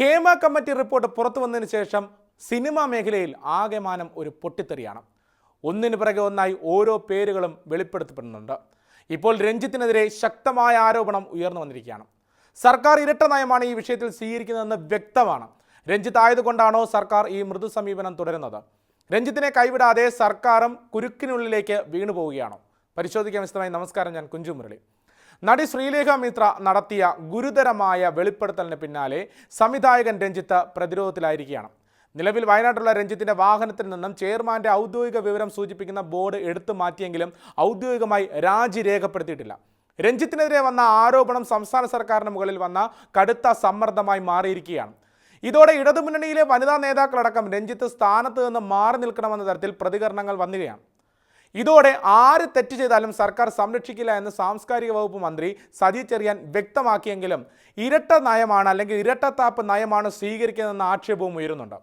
Hema committee report പുറത്തു വന്നതിന് ശേഷം സിനിമാ മേഖലയിൽ ആകെമാനം ഒരു പൊട്ടിത്തെറിയാണ്. ഒന്നിനു പിറകെ ഒന്നായി ഓരോ പേരുകളും വെളിപ്പെടുത്തപ്പെടുന്നുണ്ട്. ഇപ്പോൾ രഞ്ജിത്തിനെതിരെ ശക്തമായ ആരോപണം ഉയർന്നു വന്നിരിക്കുകയാണ്. സർക്കാർ ഇരട്ട നയമാണ് ഈ വിഷയത്തിൽ സ്വീകരിക്കുന്നതെന്ന് വ്യക്തമാണ്. രഞ്ജിത്ത് ആയതുകൊണ്ടാണോ സർക്കാർ ഈ മൃദു സമീപനം തുടരുന്നത്? രഞ്ജിത്തിനെ കൈവിടാതെ സർക്കാരും കുരുക്കിനുള്ളിലേക്ക് വീണു പോവുകയാണോ പരിശോധിക്കാൻ വിശദമായി. നമസ്കാരം ഞാൻ കുഞ്ചു മുരളി. നടി ശ്രീലേഖ മിത്ര നടത്തിയ ഗുരുതരമായ വെളിപ്പെടുത്തലിന് പിന്നാലെ സംവിധായകൻ രഞ്ജിത്ത് പ്രതിരോധത്തിലായിരിക്കുകയാണ്. നിലവിൽ വയനാട്ടിലുള്ള രഞ്ജിത്തിന്റെ വാഹനത്തിൽ നിന്നും ചെയർമാന്റെ ഔദ്യോഗിക വിവരം സൂചിപ്പിക്കുന്ന ബോർഡ് എടുത്തു മാറ്റിയെങ്കിലും ഔദ്യോഗികമായി രാജി രേഖപ്പെടുത്തിയിട്ടില്ല. രഞ്ജിത്തിനെതിരെ വന്ന ആരോപണം സംസ്ഥാന സർക്കാരിന് മുകളിൽ വന്ന കടുത്ത സമ്മർദ്ദമായി മാറിയിരിക്കുകയാണ്. ഇതോടെ ഇടതുമുന്നണിയിലെ വനിതാ നേതാക്കളടക്കം രഞ്ജിത്ത് സ്ഥാനത്ത് നിന്ന് മാറി നിൽക്കണമെന്ന തരത്തിൽ പ്രതികരണങ്ങൾ വന്നുകയാണ്. ഇതോടെ ആര് തെറ്റ് ചെയ്താലും സർക്കാർ സംരക്ഷിക്കില്ല എന്ന് സാംസ്കാരിക വകുപ്പ് മന്ത്രി സജി ചെറിയാൻ വ്യക്തമാക്കിയെങ്കിലും ഇരട്ട നയമാണ് അല്ലെങ്കിൽ ഇരട്ടത്താപ്പ് നയമാണ് സ്വീകരിക്കുന്നതെന്ന ആക്ഷേപവും ഉയരുന്നുണ്ട്.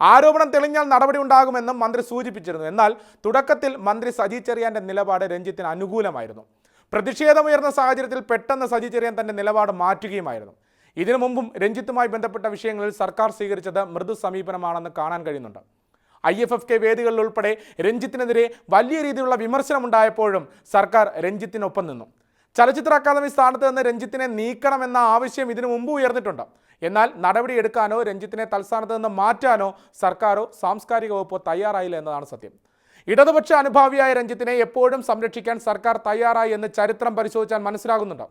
ആരോപണം തെളിഞ്ഞാൽ നടപടി ഉണ്ടാകുമെന്നും മന്ത്രി സൂചിപ്പിച്ചിരുന്നു. എന്നാൽ തുടക്കത്തിൽ മന്ത്രി സജി ചെറിയാന്റെ നിലപാട് രഞ്ജിത്തിന് അനുകൂലമായിരുന്നു. പ്രതിഷേധമുയർന്ന സാഹചര്യത്തിൽ പെട്ടെന്ന് സജി ചെറിയാൻ തന്റെ നിലപാട് മാറ്റുകയുമായിരുന്നു. ഇതിനു മുമ്പും രഞ്ജിത്തുമായി ബന്ധപ്പെട്ട വിഷയങ്ങളിൽ സർക്കാർ സ്വീകരിച്ചത് മൃദു സമീപനമാണെന്ന് കാണാൻ കഴിയുന്നുണ്ട്. ഐ എഫ് എഫ് കെ വേദികളിൽ ഉൾപ്പെടെ രഞ്ജിത്തിനെതിരെ വലിയ രീതിയിലുള്ള വിമർശനമുണ്ടായപ്പോഴും സർക്കാർ രഞ്ജിത്തിനൊപ്പം നിന്നു. ചലച്ചിത്ര അക്കാദമി സ്ഥാനത്ത് നിന്ന് രഞ്ജിത്തിനെ നീക്കണമെന്ന ആവശ്യം ഇതിനു മുമ്പ് ഉയർന്നിട്ടുണ്ട്. എന്നാൽ നടപടി എടുക്കാനോ രഞ്ജിത്തിനെ തൽസ്ഥാനത്ത് നിന്ന് മാറ്റാനോ സർക്കാരോ സാംസ്കാരിക വകുപ്പോ തയ്യാറായില്ല എന്നതാണ് സത്യം. ഇടതുപക്ഷ അനുഭാവിയായ രഞ്ജിത്തിനെ എപ്പോഴും സംരക്ഷിക്കാൻ സർക്കാർ തയ്യാറായി എന്ന് ചരിത്രം പരിശോധിച്ചാൽ മനസ്സിലാകുന്നുണ്ട്.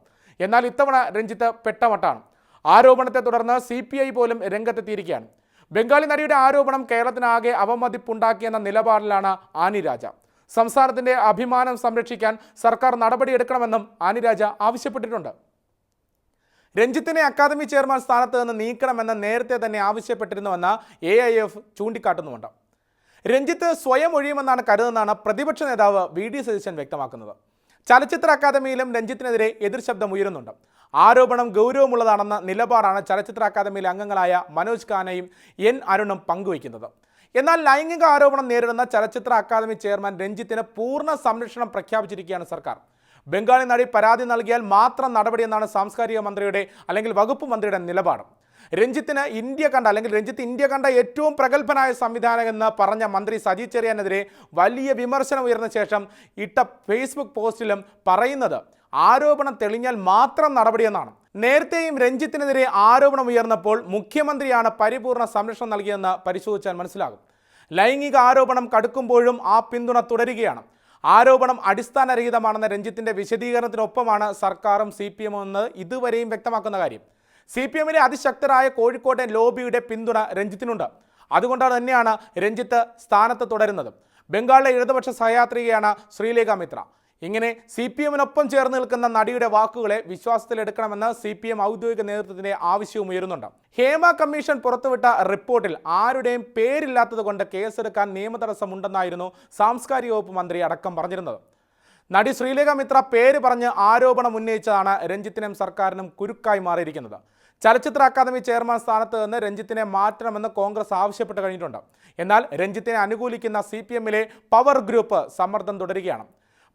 എന്നാൽ ഇത്തവണ രഞ്ജിത്ത് പെട്ടമട്ടാണ് ആരോപണത്തെ തുടർന്ന് സി പോലും രംഗത്തെത്തിയിരിക്കുകയാണ്. ബംഗാളി നടിയുടെ ആരോപണം കേരളത്തിനാകെ അവമതിപ്പുണ്ടാക്കിയെന്ന നിലപാടിലാണ് ആനി രാജ. സംസ്ഥാനത്തിന്റെ അഭിമാനം സംരക്ഷിക്കാൻ സർക്കാർ നടപടിയെടുക്കണമെന്നും ആനി രാജ ആവശ്യപ്പെട്ടിട്ടുണ്ട്. രഞ്ജിത്തിനെ അക്കാദമി ചെയർമാൻ സ്ഥാനത്ത് നിന്ന് നീക്കണമെന്ന് നേരത്തെ തന്നെ ആവശ്യപ്പെട്ടിരുന്നുവെന്ന് എ ഐ എഫ് ചൂണ്ടിക്കാട്ടുന്നുമുണ്ട്. രഞ്ജിത്ത് സ്വയം ഒഴിയുമെന്നാണ് കരുതുന്നതാണ് പ്രതിപക്ഷ നേതാവ് വി ഡി സതീശൻ വ്യക്തമാക്കുന്നത്. ചലച്ചിത്ര അക്കാദമിയിലും രഞ്ജിത്തിനെതിരെ എതിർ ശബ്ദം ഉയരുന്നുണ്ട്. ആരോപണം ഗൗരവമുള്ളതാണെന്ന നിലപാടാണ് ചലച്ചിത്ര അക്കാദമിയിലെ അംഗങ്ങളായ മനോജ് ഖാനയും എൻ അരുണും പങ്കുവയ്ക്കുന്നത്. എന്നാൽ ലൈംഗിക ആരോപണം നേരിടുന്ന ചലച്ചിത്ര അക്കാദമി ചെയർമാൻ രഞ്ജിത്തിന് പൂർണ സംരക്ഷണം പ്രഖ്യാപിച്ചിരിക്കുകയാണ് സർക്കാർ. ബംഗാളി നടി പരാതി നൽകിയാൽ മാത്രം നടപടിയെന്നാണ് സാംസ്കാരിക മന്ത്രിയുടെ അല്ലെങ്കിൽ വകുപ്പ് മന്ത്രിയുടെ നിലപാട്. രഞ്ജിത്തിന് ഇന്ത്യ കണ്ട അല്ലെങ്കിൽ രഞ്ജിത്ത് ഇന്ത്യ കണ്ട ഏറ്റവും പ്രഗത്ഭനായ സംവിധാനം എന്ന് പറഞ്ഞ മന്ത്രി സജി ചെറിയാനെതിരെ വലിയ വിമർശനം ഉയർന്ന ശേഷം ഇട്ട ഫേസ്ബുക്ക് പോസ്റ്റിലും പറയുന്നത് ആരോപണം തെളിഞ്ഞാൽ മാത്രം നടപടിയെന്നാണ് നേരത്തെയും രഞ്ജിത്തിനെതിരെ ആരോപണം ഉയർന്നപ്പോൾ മുഖ്യമന്ത്രിയാണ് പരിപൂർണ സംരക്ഷണം നൽകിയെന്ന് പരിശോധിച്ചാൽ മനസ്സിലാകും. ലൈംഗിക ആരോപണം കടുക്കുമ്പോഴും ആ പിന്തുണ തുടരുകയാണ്. ആരോപണം അടിസ്ഥാനരഹിതമാണെന്ന രഞ്ജിത്തിന്റെ വിശദീകരണത്തിനൊപ്പമാണ് സർക്കാരും സി പി എമ്മും എന്ന് ഇതുവരെയും വ്യക്തമാക്കുന്ന കാര്യം. സി പി എമ്മിലെ അതിശക്തരായ കോഴിക്കോട്ടെ ലോബിയുടെ പിന്തുണ രഞ്ജിത്തിനുണ്ട്. അതുകൊണ്ട് തന്നെയാണ് രഞ്ജിത്ത് സ്ഥാനത്ത് തുടരുന്നത്. ബംഗാളിലെ ഇടതുപക്ഷ സഹയാത്രികയാണ് ശ്രീലേഖ മിത്ര. ഇങ്ങനെ സി പി എമ്മിനൊപ്പം ചേർന്ന് നിൽക്കുന്ന നടിയുടെ വാക്കുകളെ വിശ്വാസത്തിലെടുക്കണമെന്ന് സി പി എം ഔദ്യോഗിക നേതൃത്വത്തിന്റെ ആവശ്യവും ഉയരുന്നുണ്ട്. ഹേമ കമ്മീഷൻ പുറത്തുവിട്ട റിപ്പോർട്ടിൽ ആരുടെയും പേരില്ലാത്തത് കൊണ്ട് കേസെടുക്കാൻ നിയമതടസ്സമുണ്ടെന്നായിരുന്നു സാംസ്കാരിക വകുപ്പ് മന്ത്രി അടക്കം പറഞ്ഞിരുന്നത്. നടി ശ്രീലേഖ മിത്ര പേര് പറഞ്ഞ് ആരോപണം ഉന്നയിച്ചതാണ് രഞ്ജിത്തിനും സർക്കാരിനും കുരുക്കായി മാറിയിരിക്കുന്നത്. ചലച്ചിത്ര അക്കാദമി ചെയർമാൻ സ്ഥാനത്ത് നിന്ന് രഞ്ജിത്തിനെ മാറ്റണമെന്ന് കോൺഗ്രസ് ആവശ്യപ്പെട്ട് കഴിഞ്ഞിട്ടുണ്ട്. എന്നാൽ രഞ്ജിത്തിനെ അനുകൂലിക്കുന്ന സി പി എമ്മിലെ പവർ ഗ്രൂപ്പ് സമ്മർദ്ദം തുടരുകയാണ്.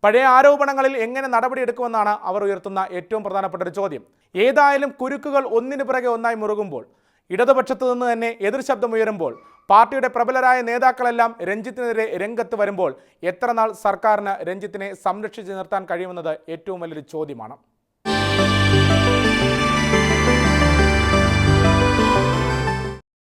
പഴയ ആരോപണങ്ങളിൽ എങ്ങനെ നടപടിയെടുക്കുമെന്നാണ് അവർ ഉയർത്തുന്ന ഏറ്റവും പ്രധാനപ്പെട്ട ഒരു ചോദ്യം. ഏതായാലും കുരുക്കുകൾ ഒന്നിനു പിറകെ ഒന്നായി മുറുകുമ്പോൾ ഇടതുപക്ഷത്തു നിന്ന് തന്നെ എതിർ ശബ്ദമുയരുമ്പോൾ പാർട്ടിയുടെ പ്രബലരായ നേതാക്കളെല്ലാം രഞ്ജിത്തിനെതിരെ രംഗത്ത് വരുമ്പോൾ എത്ര നാൾ സർക്കാരിന് രഞ്ജിത്തിനെ സംരക്ഷിച്ച് നിർത്താൻ കഴിയുമെന്നത് ഏറ്റവും വലിയൊരു ചോദ്യമാണ്.